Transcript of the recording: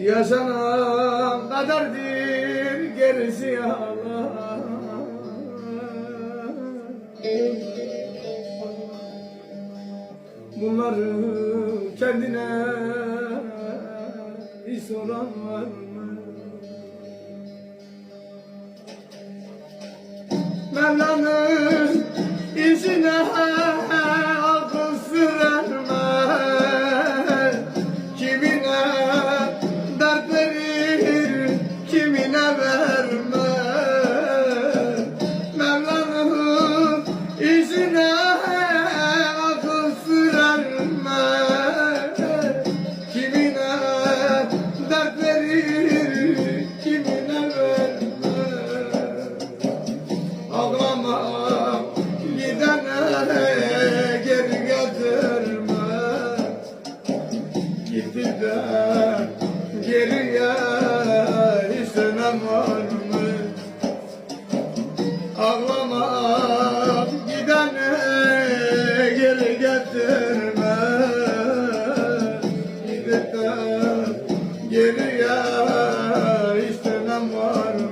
Yaşanan kaderdir gerisi yalan Bunları kendine hiç soran var mı? Mevla'nın Gitti de geriye istemem var mı? Ağlama gideni geri getirme Gidip de geriye istemem var mı?